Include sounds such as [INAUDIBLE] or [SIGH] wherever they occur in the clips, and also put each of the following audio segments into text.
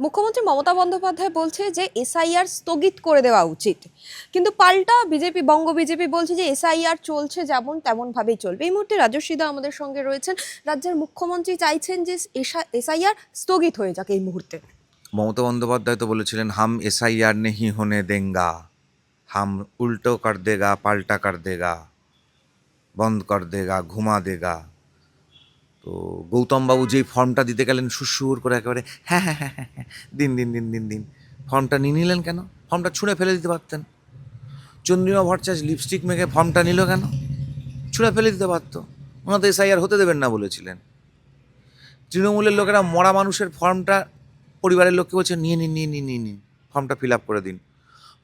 মুখ্যমন্ত্রী মমতা বন্দ্যোপাধ্যায় বলছে যে এসআইআর স্থগিত করে দেওয়া উচিত। কিন্তু পাল্টা বিজেপি, বঙ্গ বিজেপি বলছে যে এসআইআর চলছে যেমন তেমনভাবেই চলবে। এই মুহূর্তে রাজস্বীদা আমাদের সঙ্গে রয়েছেন। রাজ্যের মুখ্যমন্ত্রী চাইছেন যে এসআইআর স্থগিত হয়ে যাক এই মুহূর্তে। মমতা বন্দ্যোপাধ্যায় তো বলেছিলেন, হাম এসআইআর নেহি হোনে দেঙ্গা। হাম উল্টো কর দেগা, পাল্টা কর দেগা। বন্ধ কর দেগা, ঘুমা দেগা। তো গৌতমবাবু যেই ফর্মটা দিতে গেলেন সুসুর করে একেবারে হ্যাঁ হ্যাঁ হ্যাঁ হ্যাঁ হ্যাঁ, দিন দিন দিন দিন দিন। ফর্মটা নিয়ে নিলেন কেন? ফর্মটা ছুঁড়ে ফেলে দিতে পারতেন। চন্দ্রিমা ভট্টাচার্য লিপস্টিক মেখে ফর্মটা নিল কেন? ছুঁড়ে ফেলে দিতে পারতো। ওনারা তো এসআইআর হতে দেবেন না বলেছিলেন। তৃণমূলের লোকেরা মরা মানুষের ফর্মটা পরিবারের লোককে বলছে নিয়ে নিন নিয়ে নিন নিয়ে নিন ফর্মটা ফিল আপ করে দিন।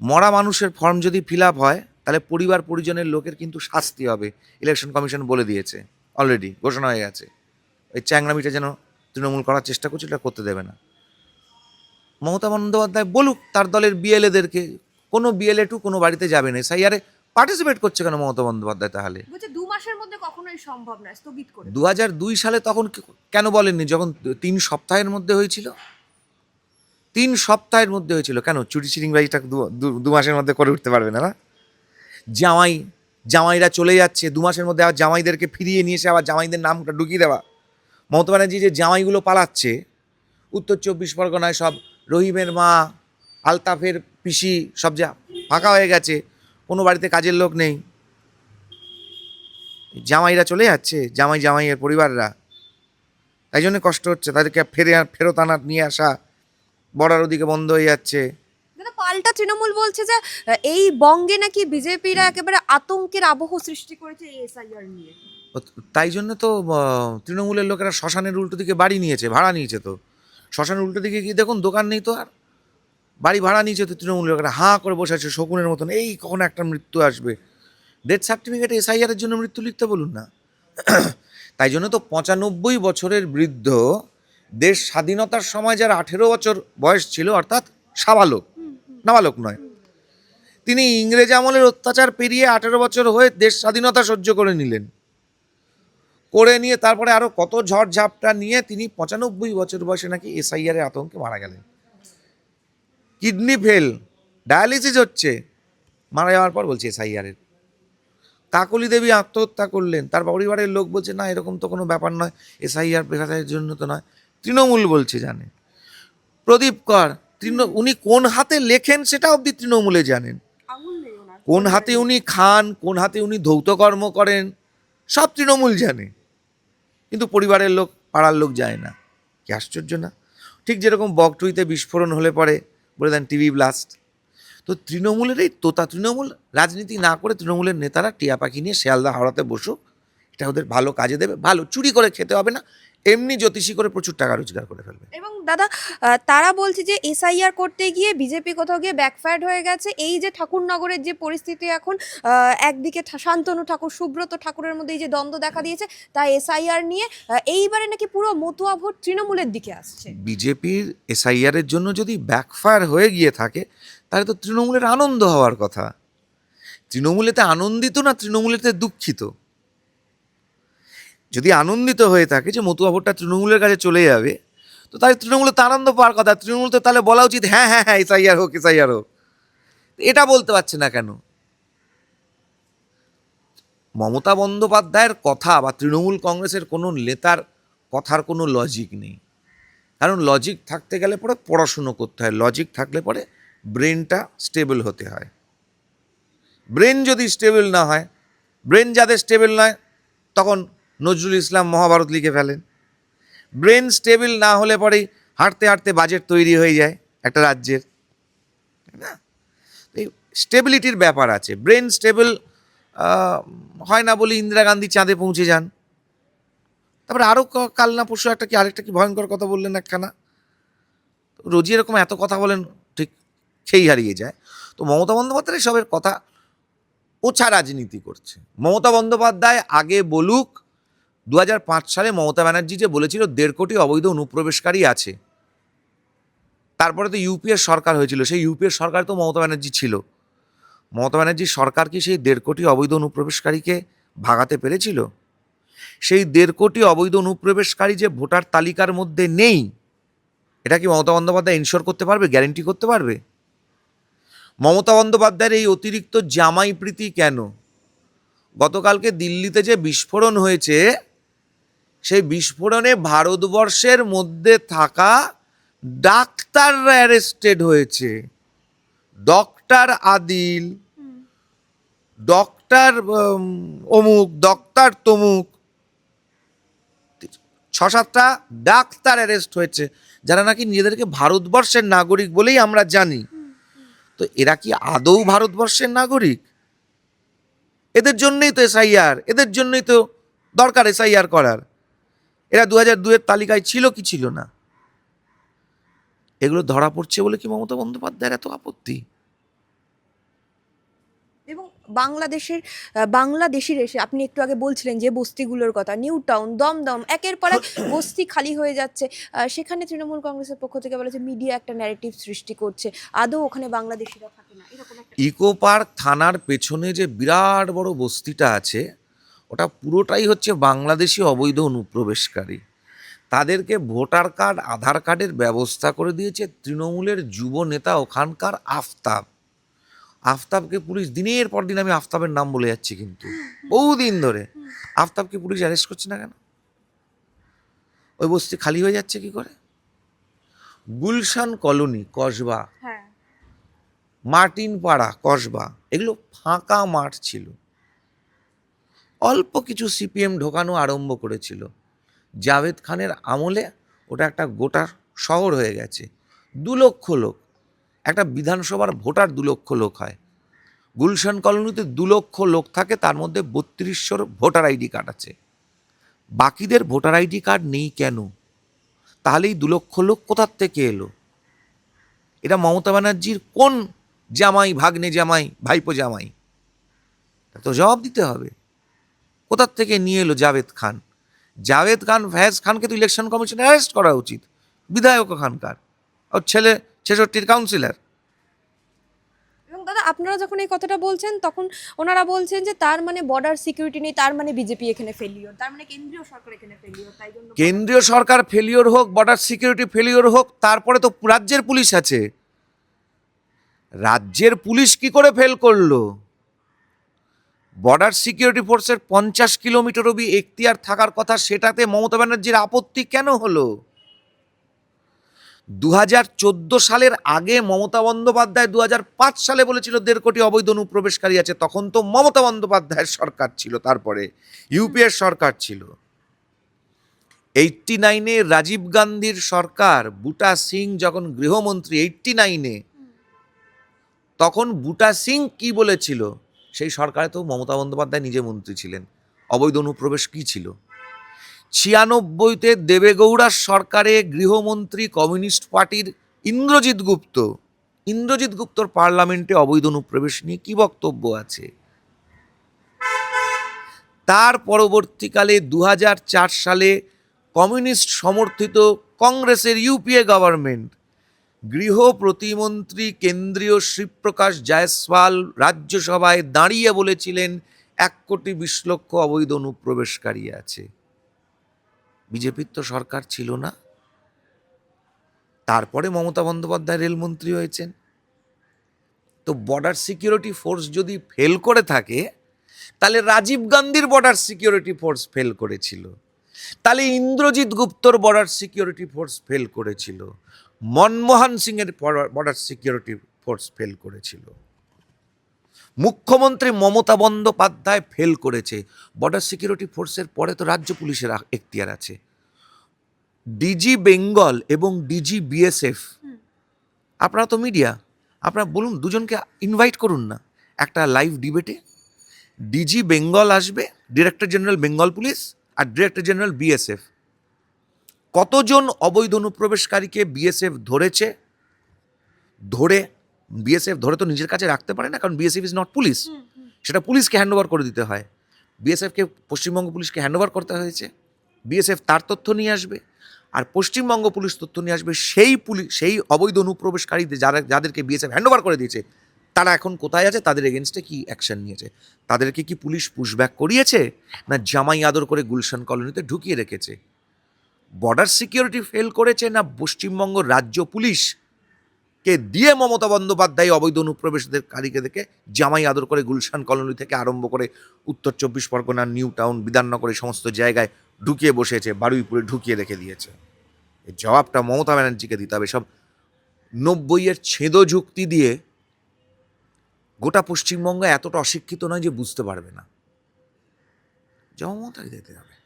মরা মানুষের ফর্ম যদি ফিল আপ হয় তাহলে পরিবার পরিজনের লোকের কিন্তু শাস্তি হবে ইলেকশন কমিশন বলে দিয়েছে। অলরেডি ঘোষণা হয়ে গেছে। ওই চ্যাংরামিটা যেন তৃণমূল করার চেষ্টা করছে এটা করতে দেবে না। মমতা বন্দ্যোপাধ্যায় বলুক তার দলের বিএলএদেরকে কোনো বিএলএ টু কোনো বাড়িতে যাবে না। সাইয়ারে পার্টিসিপেট করছে কেন মমতা বন্দ্যোপাধ্যায় তাহলে? দু মাসের মধ্যে কখনোই সম্ভব নয় স্থগিত করে দু হাজার দুই সালে তখন কেন বলেননি? যখন তিন সপ্তাহের মধ্যে হয়েছিল? তিন সপ্তাহের মধ্যে হয়েছিল। কেন? চুরি চিরিংবাজিটা দু মাসের মধ্যে করে উঠতে পারবে না না? জামাই জামাইরা চলে যাচ্ছে দু মাসের মধ্যে আবার জামাইদেরকে ফিরিয়ে নিয়ে এসে আবার জামাইদের নামটা ঢুকিয়ে দেওয়া। মমতা ব্যানার্জি যে জামাইগুলো পালাচ্ছে, উত্তর চব্বিশ পরগনায় সব রহিমের মা, আলতাফের পিসি, সব যা ফাঁকা হয়ে গেছে, কোনো বাড়িতে কাজের লোক নেই। জামাইরা চলে যাচ্ছে, জামাই জামাইয়ের পরিবাররা। তাই জন্য কষ্ট হচ্ছে, তাদেরকে ফেরে ফেরত আনার, নিয়ে আসা বর্ডার ওদিকে বন্ধ হয়ে যাচ্ছে। পাল্টা তৃণমূল বলছে যে এই বঙ্গে নাকি বিজেপিরা একেবারে আতঙ্কের আবহ সৃষ্টি করেছে এসআইআর নিয়ে। তাই জন্য তো তৃণমূলের লোকেরা শ্মশানের উল্টো দিকে বাড়ি নিয়েছে ভাড়া নিয়েছে তো। শ্মশানের উল্টো দিকে গিয়ে দেখুন দোকান নেই তো আর। বাড়ি ভাড়া নিয়েছে তো তৃণমূল লোকেরা হাঁ করে বসে আছে শকুনের মতন এই কখন একটা মৃত্যু আসবে? ডেথ সার্টিফিকেট এসআইআরের জন্য মৃত্যু লিখতে বলুন না। [CLEARS THROAT] তাই জন্য তো পঁচানব্বই বছরের বৃদ্ধ দেশ স্বাধীনতার সময় যার আঠেরো বছর বয়স ছিল অর্থাৎ সাবালক নাবালক নয়। তিনি ইংরেজ আমলের অত্যাচার পেরিয়ে আঠেরো বছর হয়ে দেশ স্বাধীনতা সহ্য করে নিলেন। করে নিয়ে তারপরে আরও কত ঝড় ঝাপটা নিয়ে তিনি পঁচানব্বই বছর বয়সে নাকি এসআইআরের আতঙ্কে মারা গেলেন। কিডনি ফেল ডায়ালিসিস হচ্ছে মারা যাওয়ার পর বলছে এসআইআরের কাকলি দেবী আত্মহত্যা করলেন তার পরিবারের লোক বলছে না এরকম তো কোনো ব্যাপার নয় এসআইআর পেশাদের জন্য তো নয়। তৃণমূল বলছে জানে। প্রদীপ কর তৃণ উনি কোন হাতে লেখেন সেটা অবধি তৃণমূলে জানেন। কোন হাতে উনি খান কোন হাতে উনি ধৌতকর্ম করেন সব তৃণমূল জানে। কিন্তু পরিবারের লোক, পাড়ার লোক যায় না। কি আশ্চর্য না? ঠিক যেরকম বকটুইতে বিস্ফোরণ হলে পরে বলে দেন টিভি ব্লাস্ট। তো তৃণমূলের এই তোতা তৃণমূল, রাজনীতি না করে তৃণমূলের নেতারা টিয়া পাখি নিয়ে শেয়ালদা হাওড়াতে বসুক, এটা ওদের ভালো কাজে দেবে, ভালো চুরি করে খেতে হবে না এমনি জ্যোতিষী করে প্রচুর টাকা রোজগার করে ফেলবে। এবং দাদা তারা বলছে যে এসআইআর করতে গিয়ে বিজেপি কোথাও গিয়ে ব্যাকফায়ার্ড হয়ে গেছে। এই যে ঠাকুরনগরের যে পরিস্থিতি এখন একদিকে শান্তনু ঠাকুর সুব্রত ঠাকুরের মধ্যে এই যে দ্বন্দ্ব দেখা দিয়েছে তা এসআইআর নিয়ে এইবারে নাকি পুরো মতুয়া ভোট তৃণমূলের দিকে আসছে। বিজেপির এসআইআরের জন্য যদি ব্যাকফায়ার হয়ে গিয়ে থাকে তাহলে তো তৃণমূলের আনন্দ হওয়ার কথা। তৃণমূলেতে আনন্দিত না তৃণমূলেতে দুঃখিত? যদি আনন্দিত হয়ে থাকে যে মতুয়া তৃণমূলের কাছে চলে যাবে, তো তাহলে তৃণমূলের তো আনন্দ পাওয়ার কথা। তৃণমূল তো তাহলে বলা উচিত হ্যাঁ হ্যাঁ হ্যাঁ এসআইআর হোক এসআইআর হোক। এটা বলতে পারছে না কেন? মমতা বন্দ্যোপাধ্যায়ের কথা বা তৃণমূল কংগ্রেসের কোনো নেতার কথার কোনো লজিক নেই। কারণ লজিক থাকতে গেলে পরে পড়াশুনো করতে হয়। লজিক থাকলে পরে ব্রেনটা স্টেবল হতে হয়। ব্রেন যদি স্টেবল না হয় ব্রেন যাদের স্টেবল নয়, তখন নজরুল ইসলাম মহাভারত লিখে ফেলেন। ব্রেন স্টেবল না হলে পরেই হাঁটতে হাঁটতে বাজেট তৈরি হয়ে যায় একটা রাজ্যের। না, এই স্টেবিলিটির ব্যাপার আছে। ব্রেন স্টেবল হয় না বলে ইন্দিরা গান্ধী চাঁদে পৌঁছে যান। তারপরে আরও কাল না পরশু একটা কি আরেকটা কি ভয়ঙ্কর কথা বললেন একখানা? রোজই এরকম এত কথা বলেন, ঠিক সেই হারিয়ে যায়। তো মমতা বন্দ্যোপাধ্যায় সবের কথা ওছা রাজনীতি করছে। মমতা বন্দ্যোপাধ্যায় আগে বলুক দু হাজার পাঁচ সালে মমতা ব্যানার্জি যে বলেছিল, দেড় কোটি অবৈধ অনুপ্রবেশকারী আছে। তারপরে তো ইউপিএর সরকার হয়েছিল। সেই ইউপিএর সরকার তো মমতা ব্যানার্জি ছিল। মমতা ব্যানার্জির সরকার কি সেই দেড় কোটি অবৈধ অনুপ্রবেশকারীকে ভাগাতে পেরেছিল? সেই দেড় কোটি অবৈধ অনুপ্রবেশকারী যে ভোটার তালিকার মধ্যে নেই, এটা কি মমতা বন্দ্যোপাধ্যায় ইনশোর করতে পারবে গ্যারেন্টি করতে পারবে? মমতা বন্দ্যোপাধ্যায়ের এই অতিরিক্ত জামাই প্রীতি কেন? গতকালকে দিল্লিতে যে বিস্ফোরণ হয়েছে সেই বিস্ফোরণে ভারতবর্ষের মধ্যে থাকা ডাক্তাররা অ্যারেস্টেড হয়েছে। ডক্টর আদিল, ডক্টর অমুক, ডক্টর তমুক ছ সাতটা ডাক্তার অ্যারেস্ট হয়েছে, যারা নাকি নিজেদেরকে ভারতবর্ষের নাগরিক বলেই আমরা জানি। তো এরা কি আদৌ ভারতবর্ষের নাগরিক? এদের জন্যই তো এসআইআর এদের জন্যই তো দরকার এসআইআর করার। এরা দু হাজার দুয়ের তালিকায় ছিল কি ছিল না? এগুলো ধরা পড়ছে বলে কি মমতা বন্দ্যোপাধ্যায়ের এত আপত্তি? এবং বাংলাদেশের বাংলাদেশির এসে আপনি একটু আগে বলছিলেন যে বস্তিগুলোর কথা নিউ টাউন দমদম একের পর এক [COUGHS] বস্তি খালি হয়ে যাচ্ছে। সেখানে তৃণমূল কংগ্রেসের পক্ষ থেকে বলেছে মিডিয়া একটা ন্যারেটিভ সৃষ্টি করছে। আদৌ ওখানে বাংলাদেশিরা থাকে না ইকো পার্ক থানার পেছনে যে বিরাট বড় বস্তিটা আছে ওটা পুরোটাই হচ্ছে বাংলাদেশি অবৈধ অনুপ্রবেশকারী। তাদেরকে ভোটার কার্ড আধার কার্ডের ব্যবস্থা করে দিয়েছে তৃণমূলের যুব নেতা ওখানকার আফতাব। আফতাবকে পুলিশ দিনের পর দিন আমি আফতাবের নাম বলে যাচ্ছি কিন্তু। বহুদিন ধরে। আফতাবকে পুলিশ অ্যারেস্ট করছে না কেন? ওই বস্তি খালি হয়ে যাচ্ছে কি করে? গুলশান কলোনি কসবা। হ্যাঁ। মার্টিন পাড়া কসবা। এগুলো ফাঁকা মাঠ ছিল। অল্প কিছু সিপিএম ঢোকানো আরম্ভ করেছিল। জাভেদ খানের আমলে ওটা একটা গোটা শহর হয়ে গেছে। দু লক্ষ লোক, একটা বিধানসভার ভোটার দু লক্ষ লোক হয়। গুলশান কলোনিতে দু লক্ষ লোক থাকে, তার মধ্যে বত্রিশশোর ভোটার আইডি কার্ড আছে। বাকিদের ভোটার আইডি কার্ড নেই কেন? তাহলে এই দু লক্ষ লোক কোথার থেকে এলো? এটা মমতা ব্যানার্জির কোন জামাই, ভাগ্নে জামাই, ভাইপো জামাই? তো জবাব দিতে হবে। কোথার থেকে নিয়ে এলো জাভেদ খান? জাভেদ খান ফ্যাজ খানকে তো ইলেকশন কমিশনে অ্যারেস্ট করা উচিত। বিধায়ক খানকার ওর ছেলে ছেষট্টির কাউন্সিলর দাদা আপনারা যখন এই কথাটা বলছেন তখন ওনারা বলছেন যে তার মানে বর্ডার সিকিউরিটি নেই তার মানে বিজেপি এখানে ফেলিওর তার মানে কেন্দ্রীয় সরকার এখানে ফেলিওর তাই জন্য কেন্দ্রীয় সরকার ফেলিওর হোক বর্ডার সিকিউরিটি ফেলিওর হোক তারপরে তো রাজ্যের পুলিশ আছে। রাজ্যের পুলিশ কি করে ফেল করল? বর্ডার সিকিউরিটি ফোর্সের পঞ্চাশ কিলোমিটার অবধি এখতিয়ার থাকার কথা, সেটাতে মমতা ব্যানার্জির আপত্তি কেন হলো? দু হাজার চোদ্দ সালের আগে মমতা বন্দ্যোপাধ্যায় দু হাজার পাঁচ সালে বলেছিল, দেড় কোটি অবৈধ অনুপ্রবেশকারী আছে। তখন তো মমতা বন্দ্যোপাধ্যায়ের সরকার ছিল, তারপরে ইউপিএর সরকার ছিল। এইটটি নাইনে রাজীব গান্ধীর সরকার, বুটা সিং যখন গৃহমন্ত্রী, এইটটি নাইনে, তখন বুটা সিং কি বলেছিল? সেই সরকারে তো মমতা বন্দ্যোপাধ্যায় নিজে মন্ত্রী ছিলেন। অবৈধ অনুপ্রবেশ কী ছিল? ছিয়ানব্বইতে দেবেগৌড়ার সরকারে গৃহমন্ত্রী কমিউনিস্ট পার্টির ইন্দ্রজিৎ গুপ্ত। ইন্দ্রজিৎ গুপ্তর পার্লামেন্টে অবৈধ অনুপ্রবেশ নিয়ে কি বক্তব্য আছে? তার পরবর্তীকালে দু হাজার চার সালে কমিউনিস্ট সমর্থিত কংগ্রেসের ইউপিএ গভর্নমেন্ট গৃহ প্রতিমন্ত্রী কেন্দ্রীয় শিবপ্রকাশ জয়সওয়াল রাজ্যসভায় দাঁড়িয়ে বলেছিলেন, এক কোটি বিশ লক্ষ অবৈধ অনুপ্রবেশকারী আছে। বিজেপির তো সরকার ছিল না। তারপরে মমতা বন্দ্যোপাধ্যায় রেলমন্ত্রী হয়েছেন। তো বর্ডার সিকিউরিটি ফোর্স যদি ফেল করে থাকে, তাহলে রাজীব গান্ধীর বর্ডার সিকিউরিটি ফোর্স ফেল করেছিল। তাহলে ইন্দ্রজিৎ গুপ্তর বর্ডার সিকিউরিটি ফোর্স ফেল করেছিল। মনমোহন সিংয়ের বর্ডার সিকিউরিটি ফোর্স ফেল করেছিল। মুখ্যমন্ত্রী মমতা বন্দ্যোপাধ্যায় ফেল করেছে। বর্ডার সিকিউরিটি ফোর্সের পরে তো রাজ্য পুলিশের এখতিয়ার আছে। ডিজি বেঙ্গল এবং ডিজি বিএসএফ আপনারা তো মিডিয়া আপনারা বলুন দুজনকে ইনভাইট করুন না। একটা লাইভ ডিবেটে ডিজি বেঙ্গল আসবে ডিরেক্টর জেনারেল বেঙ্গল পুলিশ আর ডিরেক্টর জেনারেল বিএসএফ কতজন অবৈধ অনুপ্রবেশকারীকে বিএসএফ ধরেছে? ধরে বিএসএফ ধরে তো নিজের কাছে রাখতে পারে না কারণ বিএসএফ ইজ নট পুলিশ সেটা পুলিশকে হ্যান্ড ওভার করে দিতে হয়। বিএসএফকে পশ্চিমবঙ্গ পুলিশকে হ্যান্ড ওভার করতে হয়েছে। বিএসএফ তার তথ্য নিয়ে আসবে আর পশ্চিমবঙ্গ পুলিশ তথ্য নিয়ে আসবে সেই পুলিশ সেই অবৈধ অনুপ্রবেশকারীদের যারা যাদেরকে বিএসএফ হ্যান্ড ওভার করে দিয়েছে তারা এখন কোথায় আছে? তাদের এগেনস্টে কি অ্যাকশন নিয়েছে? তাদেরকে কি পুলিশ পুশব্যাক করিয়েছে? না জামাই আদর করে গুলশান কলোনিতে ঢুকিয়ে রেখেছে? বর্ডার সিকিউরিটি ফেল করেছে না পশ্চিমবঙ্গ রাজ্য পুলিশকে দিয়ে মমতা বন্দ্যোপাধ্যায় অবৈধ অনুপ্রবেশদের কারীকে দেখে জামাই আদর করে গুলশান কলোনি থেকে আরম্ভ করে উত্তর চব্বিশ পরগনার নিউ টাউন, বিধাননগর এই সমস্ত জায়গায় ঢুকিয়ে বসেছে, বারুইপুরে ঢুকিয়ে রেখে দিয়েছে। এর জবাবটা মমতা ব্যানার্জিকে দিতে হবে। সব নব্বইয়ের ছেদ যুক্তি দিয়ে গোটা পশ্চিমবঙ্গ এতটা অশিক্ষিত নয় যে বুঝতে পারবে না। জবাব মমতাকে দিতে হবে।